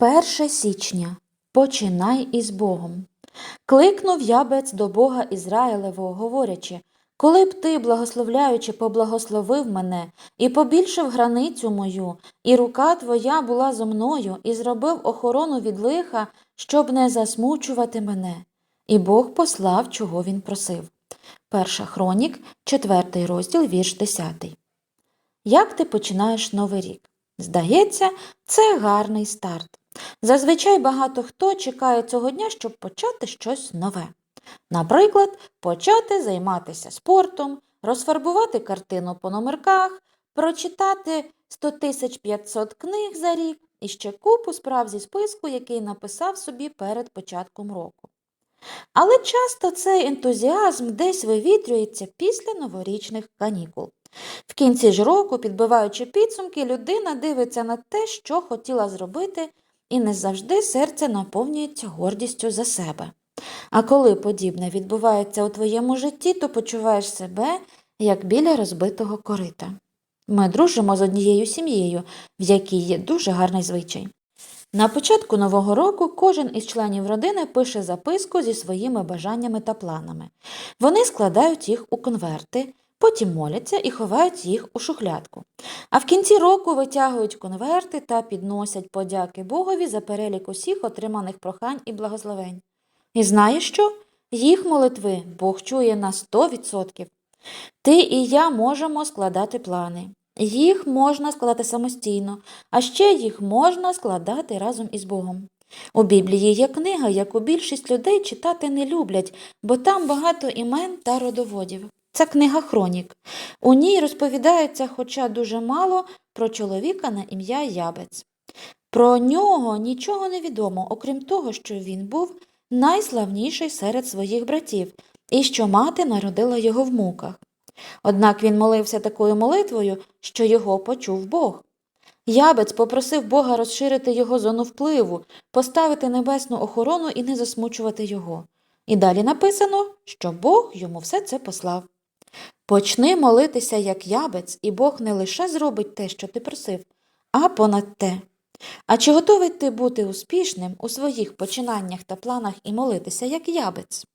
1 січня. Починай із Богом. Кликнув ябець до Бога Ізраїлевого, говорячи, коли б ти, благословляючи, поблагословив мене і побільшив границю мою, і рука твоя була зо мною, і зробив охорону від лиха, щоб не засмучувати мене. І Бог послав, чого він просив. Перша хронік, 4 розділ, вірш 10. Як ти починаєш новий рік? Здається, це гарний старт. Зазвичай багато хто чекає цього дня, щоб почати щось нове. Наприклад, почати займатися спортом, розфарбувати картину по номерках, прочитати 100 500 книг за рік і ще купу справ зі списку, який написав собі перед початком року. Але часто цей ентузіазм десь вивітрюється після новорічних канікул. В кінці ж року, підбиваючи підсумки, людина дивиться на те, що хотіла зробити, і не завжди серце наповнюється гордістю за себе. А коли подібне відбувається у твоєму житті, то почуваєш себе як біля розбитого корита. Ми дружимо з однією сім'єю, в якій є дуже гарний звичай. На початку нового року кожен із членів родини пише записку зі своїми бажаннями та планами. Вони складають їх у конверти, потім моляться і ховають їх у шухлядку. А в кінці року витягують конверти та підносять подяки Богові за перелік усіх отриманих прохань і благословень. І знаєш що? Їх молитви Бог чує на 100%. Ти і я можемо складати плани. Їх можна складати самостійно, а ще їх можна складати разом із Богом. У Біблії є книга, яку більшість людей читати не люблять, бо там багато імен та родоводів. Це книга Хронік. У ній розповідається, хоча дуже мало, про чоловіка на ім'я Ябець. Про нього нічого не відомо, окрім того, що він був найславніший серед своїх братів і що мати народила його в муках. Однак він молився такою молитвою, що його почув Бог. Ябець попросив Бога розширити його зону впливу, поставити небесну охорону і не засмучувати його. І далі написано, що Бог йому все це послав. Почни молитися, як ябець, і Бог не лише зробить те, що ти просив, а понад те. А чи готовий ти бути успішним у своїх починаннях та планах і молитися, як ябець?